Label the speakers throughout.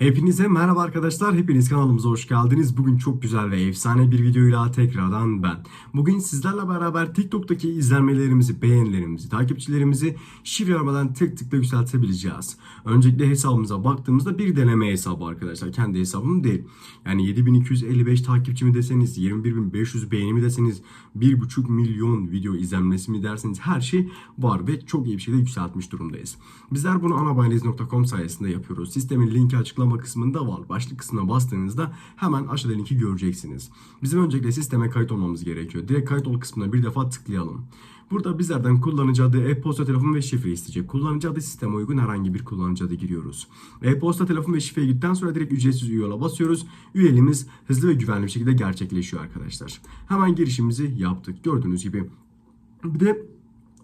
Speaker 1: Hepinize merhaba arkadaşlar. Hepiniz kanalımıza hoş geldiniz. Bugün çok güzel ve efsane bir videoyla tekrardan ben. Bugün sizlerle beraber TikTok'taki izlenmelerimizi, beğenilerimizi, takipçilerimizi şifre aramadan tık tıkla yükseltebileceğiz. Öncelikle hesabımıza baktığımızda bir deneme hesabı arkadaşlar. Kendi hesabım değil. Yani 7255 takipçi mi deseniz, 21500 beğeni mi deseniz, 1,5 milyon video izlenmesi mi derseniz her şey var ve çok iyi bir şekilde yükseltmiş durumdayız. Bizler bunu anabayaniz.com sayesinde yapıyoruz. Sistemin linki açıklama kısmında var. Başlık kısmına bastığınızda hemen aşağıda linki göreceksiniz. Bizim öncelikle sisteme kayıt olmamız gerekiyor. Direkt kayıt ol kısmına bir defa tıklayalım. Burada bizlerden kullanıcı adı, e-posta, telefon ve şifre isteyecek. Kullanıcı adı sisteme uygun herhangi bir kullanıcı adı giriyoruz. E-posta, telefon ve şifreye girdikten sonra direkt ücretsiz üye yola basıyoruz. Üyeliğimiz hızlı ve güvenli bir şekilde gerçekleşiyor arkadaşlar. Hemen girişimizi yaptık. Gördüğünüz gibi. Bir de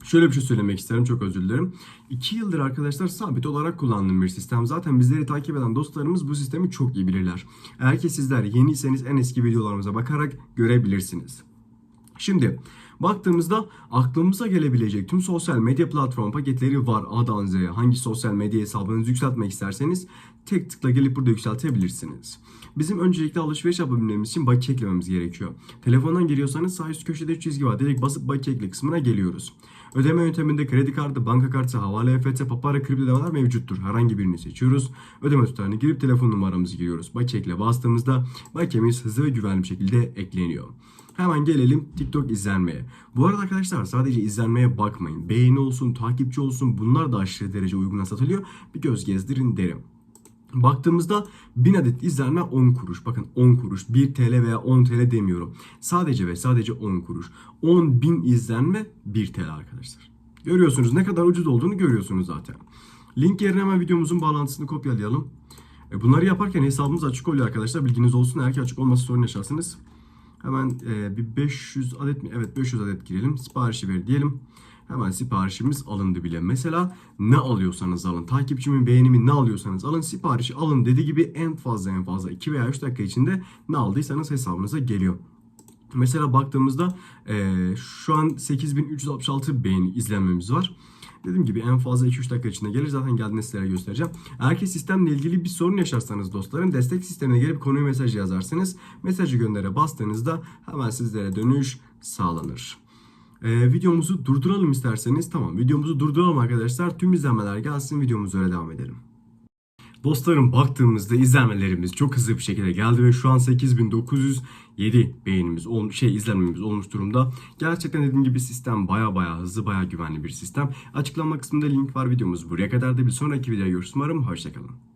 Speaker 1: Şöyle bir şey söylemek isterim çok özür dilerim. 2 yıldır arkadaşlar sabit olarak kullandığım bir sistem. Zaten bizleri takip eden dostlarımız bu sistemi çok iyi bilirler. Eğer ki sizler yeniyseniz en eski videolarımıza bakarak görebilirsiniz. Şimdi baktığımızda aklımıza gelebilecek tüm sosyal medya platform paketleri var A'dan Z'ye. Hangi sosyal medya hesabınızı yükseltmek isterseniz tek tıkla gelip burada yükseltebilirsiniz. Bizim öncelikle alışveriş yapabilmemiz için bakiye eklememiz gerekiyor. Telefondan giriyorsanız sağ üst köşede çizgi var. Direkt basıp bakiye ekle kısmına geliyoruz. Ödeme yönteminde kredi kartı, banka kartı, havale EFT, papara, kripto ödemeler mevcuttur. Herhangi birini seçiyoruz. Ödeme tutarını girip telefon numaramızı giriyoruz. Bakiye ekle bastığımızda bakiyemiz hızlı ve güvenli bir şekilde ekleniyor. Hemen gelelim TikTok izlenmeye. Bu arada arkadaşlar sadece izlenmeye bakmayın. Beğeni olsun, takipçi olsun bunlar da aşırı derece uyguna satılıyor. Bir göz gezdirin derim. Baktığımızda 1000 adet izlenme 10 kuruş. Bakın 10 kuruş. 1 TL veya 10 TL demiyorum. Sadece ve sadece 10 kuruş. 10 bin izlenme 1 TL arkadaşlar. Görüyorsunuz ne kadar ucuz olduğunu görüyorsunuz zaten. Link yerine hemen videomuzun bağlantısını kopyalayalım. E, Bunları yaparken hesabımız açık oluyor arkadaşlar. Bilginiz olsun. Eğer ki açık olması sorun yaşarsınız. Hemen e, bir 500 adet mi? Evet 500 adet girelim. Siparişi ver diyelim. Hemen siparişimiz alındı bile. Mesela ne alıyorsanız alın. Takipçimin beğenimi ne alıyorsanız alın. Siparişi alın dediği gibi en fazla en fazla 2 veya 3 dakika içinde ne aldıysanız hesabınıza geliyor. Mesela baktığımızda eee, şu an 8366 beğeni izlenmemiz var. Dediğim gibi en fazla 2-3 dakika içinde gelir. Zaten geldiğinde sizlere göstereceğim. Eğer ki sistemle ilgili bir sorun yaşarsanız dostlarım destek sistemine gelip konuyu mesaj yazarsınız. Mesajı göndere bastığınızda hemen sizlere dönüş sağlanır. Ee, videomuzu durduralım isterseniz. Tamam videomuzu durduralım arkadaşlar. Tüm izlenmeler gelsin videomuza öyle devam edelim. Dostlarım baktığımızda izlenmelerimiz çok hızlı bir şekilde geldi ve şu an 8907 beğenimiz ol, şey izlenmemiz olmuş durumda. Gerçekten dediğim gibi sistem baya baya hızlı baya güvenli bir sistem. Açıklama kısmında link var videomuz buraya kadar da bir sonraki videoya görüşürüz umarım. Hoşçakalın.